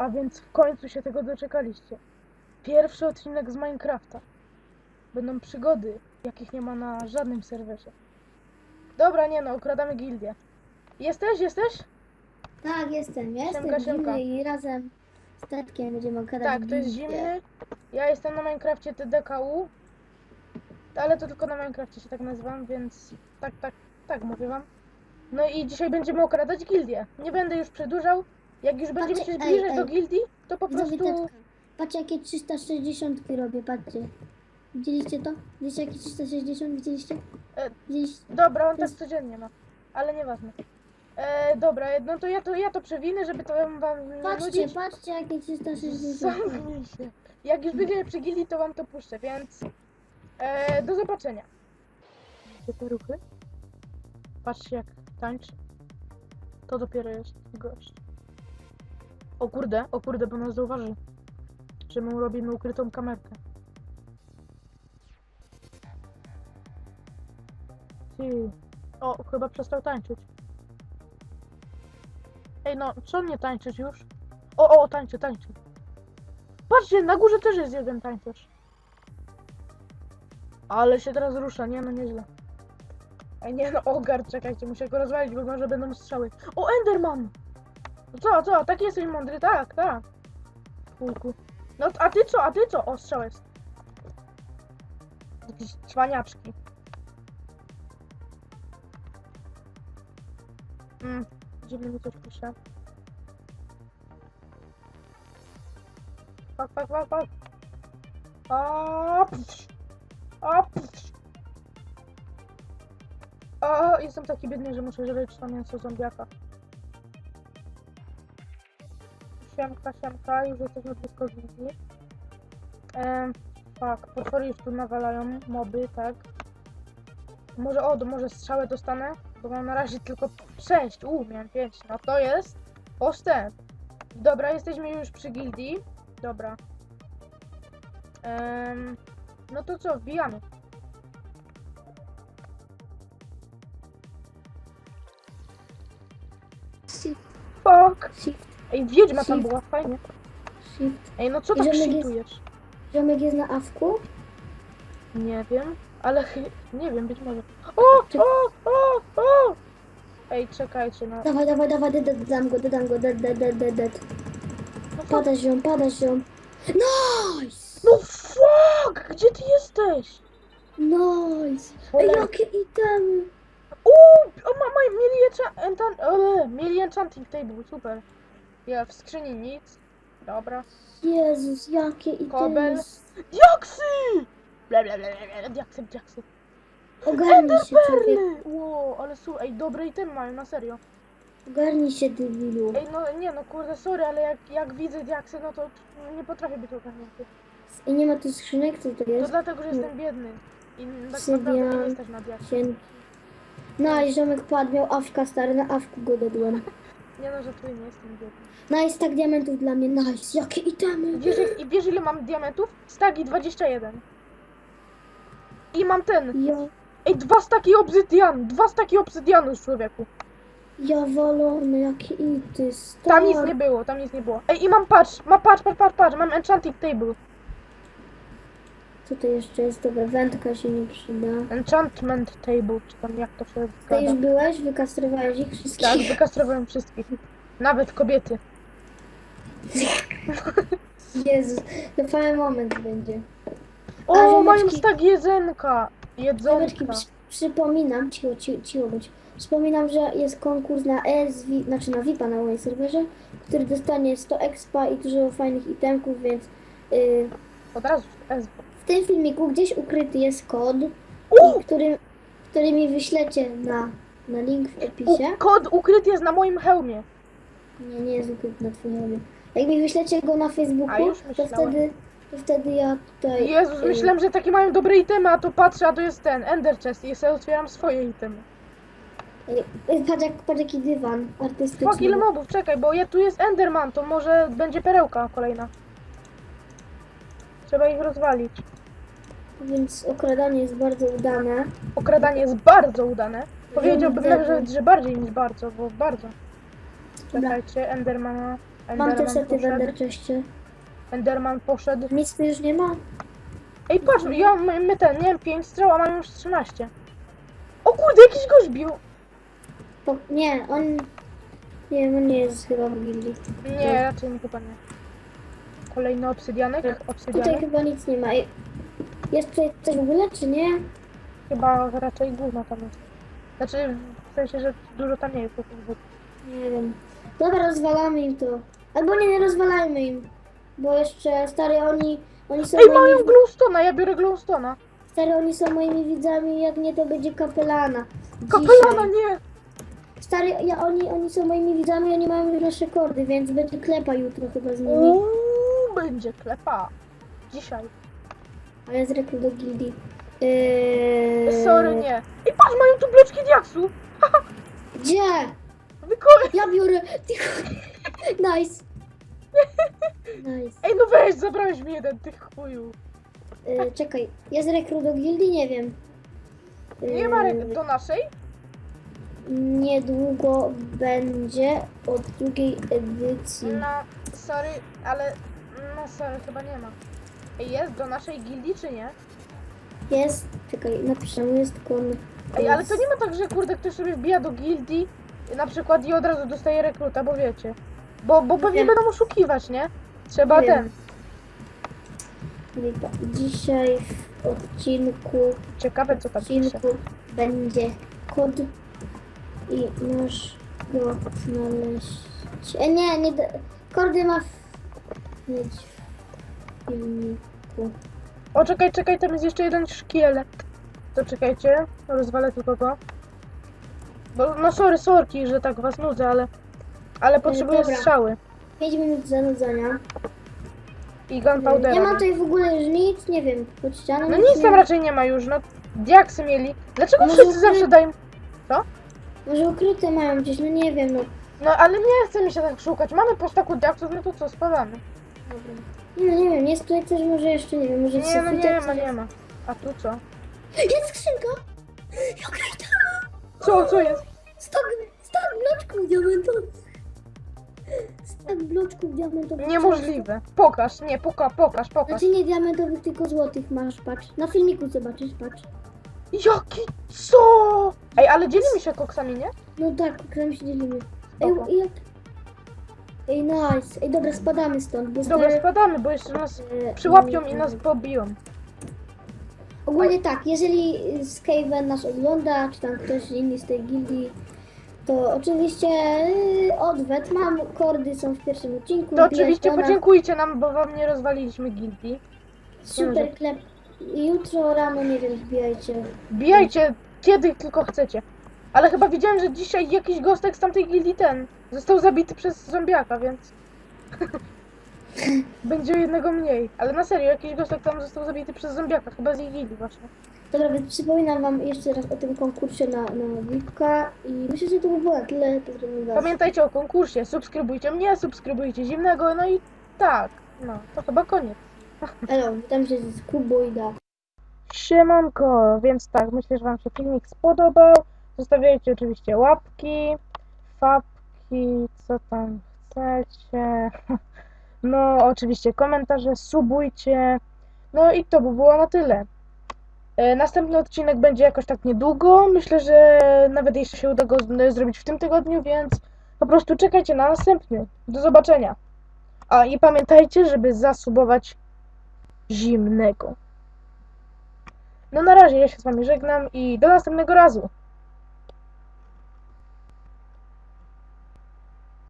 A więc w końcu się tego doczekaliście. Pierwszy odcinek z Minecrafta. Będą przygody, jakich nie ma na żadnym serwerze. Dobra, nie no, ukradamy gildię. Jesteś, jesteś? Tak, jestem. Ja jestem Siemka, siemka. zimny i razem z tatkiem będziemy okradać Tak, to jest gildię. zimny. Ja jestem na Minecrafcie TDKU. Ale to tylko na Minecrafcie się tak nazywam, więc tak, tak, tak mówię wam. No i dzisiaj będziemy okradać gildię. Nie będę już przedłużał. Jak już będziemy się Patrzcie, ej, zbliżać ej. do gildii, to po Widzowie, prostu... tatka. Patrzcie jakie 360 robię, patrzcie. Widzieliście to? Widzieliście jakie 360? Widzieliście? E, Widzieliście? Dobra, on tak codziennie ma. Ale nieważne. E, dobra, no to ja to, ja to przewinę, żeby to wam nie Patrzcie, nudzić. patrzcie jakie 360. Zamknij się. Jak już będziemy przy gildii, to wam to puszczę, więc... E, do zobaczenia. Widzicie te ruchy? Patrzcie jak tańczy. To dopiero jest gość. O kurde, o kurde, bo nas zauważy. Że my robimy ukrytą kamerkę. Ty. O, chyba przestał tańczyć. Ej no, co nie tańczyć już? O, o, tańczy, tańczy. Patrzcie, na górze też jest jeden tańcerz. Ale się teraz rusza, nie no, nieźle. Ej, nie no, ogar, czekajcie, muszę go rozwalić, bo może będą strzały. O, Enderman! No co, co, taki jesteś mądry? Tak, tak. Kulku. No, a ty co, a ty co? O, strzał jest. Jakieś cwaniaczki. Mm, dziwnie mi coś pisze. Fuck, fuck, fuck, fuck. A, psz. A, jestem taki biedny, że muszę żreć to mięso zombiaka. Siemka, siemka, już jesteśmy blisko wizji. Ehm, tak, potwory już tu nawalają, moby, tak. Może, o, może strzałę dostanę, bo mam na razie tylko 6, u, miałem 5, no to jest postęp. Dobra, jesteśmy już przy gildii. Dobra. Em, no to co, wbijamy. Fuck! Ej, wiedźma tam Shift. była, fajnie. shift. Ej, no co tak Ziomek jest- shitujesz? Ziomek jest na awku? Nie wiem, ale chy... nie wiem, być może. O, Czy- o, o, o! Ej, czekajcie, no. Dawaj, dawaj, dawaj, dead, dead, dam go, dodam go, dead, dead, dead, dead, dead. No, fuck. Pada ziom, pada ziom. Nice! no fuck! Gdzie ty jesteś? Nice! Ej, Cholera. jakie itemy! Uuu, o mama, mieli, encha- entan- e, mieli enchanting table, super. Ja w skrzyni nic. Dobra. Jezus, jakie Kobel. itemy! Diaksy! Bla, bla, bla, bla, bla, diaksy, diaksy. Ogarnij się, człowiek. Wow, ale su, ej, dobre itemy mają, na serio. Ogarnij się, debilu. Ej, no nie no, kurde, sorry, ale jak, jak widzę diaksy, no to nie potrafię być ogarnięty. I nie ma tu skrzynek, co to To jest? dlatego, że jestem biedny. I tak Sybian. naprawdę nie jesteś na diaksy. Cienki. No i ziomek padł, miał awka stary, na awku go dodłem. Nie no, żartuję, nie jestem biedny. Nice, tak diamentów dla mnie, nice, jakie itemy! Wiesz, i wiesz ile mam diamentów? Stagi 21. I mam ten. Ja, Ej, dwa staki obsydianu, dwa staki obsydianu z człowieku. ja walony, jakie ity. Tam nic nie było, tam nic nie było. Ej, i mam patrz, ma patrz, patrz, patrz, patrz, mam enchanting table. Co to jeszcze jest? Dobra, wędka się nie przyda. Enchantment table, czy tam jak to się Ty już byłeś? Wykastrowałeś ich wszystkich? Tak, wykastrowałem wszystkich. Nawet kobiety. Jezus, to fajny moment będzie. A, O, ziomeczki. mają stak jedzenka. Jedzonka. przy, przypominam, cicho, cicho, cicho bądź. Przypominam, że jest konkurs na ES, znaczy na VIPa na moim serwerze, który dostanie 100 expa i dużo fajnych itemków, więc yy, Od razu. W tym filmiku gdzieś ukryty jest kod, U! który, który mi wyślecie na, na link w opisie. U, kod ukryty jest na moim hełmie. Nie, nie jest ukryty na twoim hełmie. Jak mi wyślecie go na A Facebooku, już to myślałem. wtedy, to wtedy ja tutaj... Jezus, yy, myślałem, że takie mają dobre itemy, a tu patrzę, a to jest ten, Ender Chest i sobie otwieram swoje itemy. yy, Patrz, jak, patrz jaki dywan artystyczny. Fuck, ile mobów, czekaj, bo ja tu jest Enderman, to może będzie perełka kolejna. Trzeba ich rozwalić. Więc okradanie jest bardzo udane. Okradanie jest bardzo udane. Powiedziałbym Widzę. nawet, że bardziej niż bardzo, bo bardzo. Czekajcie, Endermana. Mam te Enderman sety w poszedł. Enderczeście. Enderman poszedł. Nic tu już nie ma? Ej, patrz, ja, my, my ten, miałem 5 strzał, a mam już 13. O kurde, jakiś gość bił. Po, nie, on... Nie wiem, on nie jest chyba w gildii. Nie, raczej nie chyba nie. Kolejny obsydianek, Tutaj obsydianek. chyba nic nie ma. Jest tutaj coś w ogóle, czy nie? Chyba raczej gówno tam jest. Znaczy, w sensie, że dużo tam nie jest. Nie wiem. Dobra, rozwalamy im to. Albo nie, nie rozwalajmy im. Bo jeszcze, stary, oni... Oni są Ej, moimi, mają glowstone'a, ja biorę glowstone'a. stary, oni są moimi widzami, jak nie to będzie kapelana. Kapelana, nie! Stary, ja, oni, oni są moimi widzami, oni mają już nasze kordy, więc będzie klepa jutro chyba z nimi. Będzie klepa. Dzisiaj. A ja zrekrutuję do gildii. Yy... Sorry, nie. Ej, patrz, mają tu bloczki diaksu. Gdzie? Wyko- Ja biorę. nice. Nice. Ej, no weź, zabrałeś mi jeden tych chuju. Yy, czekaj, jest rekrut do gildii? Nie wiem. Yy, Nie ma re- do naszej? Niedługo będzie od drugiej edycji. No, sorry, ale... No, sorry, chyba nie ma. Ej, jest do naszej gildii, czy nie? Jest, czekaj, napiszę, jest kon. Ej, ale to nie ma tak, że kurde ktoś sobie wbija do gildii na przykład i od razu dostaje rekruta, bo wiecie. Bo, bo pewnie będą oszukiwać, nie? Trzeba Wiem. ten. Lipa. Dzisiaj w odcinku, Ciekawe co tam pisze. odcinku będzie kod i masz go znaleźć. E, nie, nie, da- kordy ma w... mieć w filmiku. O, czekaj, czekaj, tam jest jeszcze jeden szkielet. To czekajcie, rozwalę tylko go. Bo, no sorry, sorki, że tak was nudzę, ale... Ale potrzebuję dobra. strzały. 5 minut zanudzania. I gunpowdera. Nie ma tutaj w ogóle już nic, nie wiem, pod ścianą. No nic nie tam ma. raczej nie ma już, no. Diaksy mieli. Dlaczego Może wszyscy ukry- zawsze dają... Może ukryte mają gdzieś, no nie wiem, no. No ale nie chce mi się tak szukać. Mamy po staku diaksów, no to co, spadamy. Nie, no nie wiem, jest tutaj coś może jeszcze, nie wiem, może w Nie, no nie coś ma, jest. nie ma. A tu co? Jest skrzynka! Jaka tam? Co, co jest? Stak, stak bloczków diamentowych. Stak bloczków diamentowych. Niemożliwe. Pokaż, nie, poka, pokaż, pokaż. Znaczy nie diamentowych, tylko złotych masz, patrz. Na filmiku zobaczysz, patrz. Jaki co? Ej, ale dzielimy się koksami, nie? No tak, którym się dzielimy. Ej, Spoko. jak... Ej, nice. Ej, dobra, spadamy stąd, bo Dobra, stary... spadamy, bo jeszcze nas e, przyłapią i mm, nas pobiją. Ogólnie tak, jeżeli Skaven nas ogląda, czy tam ktoś inny z tej gildii, to oczywiście yy, odwet, mam, kordy są w pierwszym odcinku. To oczywiście do nas. podziękujcie nam, bo wam nie rozwaliliśmy gildii. Super klep. Jutro rano, nie wiem, wbijajcie. Bijajcie kiedy tylko chcecie. Ale chyba widziałem, że dzisiaj jakiś gostek z tamtej gildii ten został zabity przez zombiaka, więc... Będzie jednego mniej. Ale na serio, jakiś gostek tam został zabity przez zombiaka, chyba z jej gildii właśnie. Dobra, więc przypominam wam jeszcze raz o tym konkursie na, na VIP-ka i myślę, że to by było na tyle. Pozdrawiam was. Pamiętajcie o konkursie, subskrybujcie mnie, subskrybujcie Zimnego, no i tak, no, to chyba koniec. Elo, witam się z Kuboida. Siemanko, więc tak, myślę, że Wam się filmik spodobał. Zostawiajcie oczywiście łapki, fapki, co tam chcecie. No, oczywiście komentarze, subujcie. No i to by było na tyle. E, Następny odcinek będzie jakoś tak niedługo. Myślę, że nawet jeszcze się uda go z- zrobić w tym tygodniu, więc po prostu czekajcie na następny. Do zobaczenia. A i pamiętajcie, żeby zasubować zimnego. No na razie ja się z wami żegnam i do następnego razu.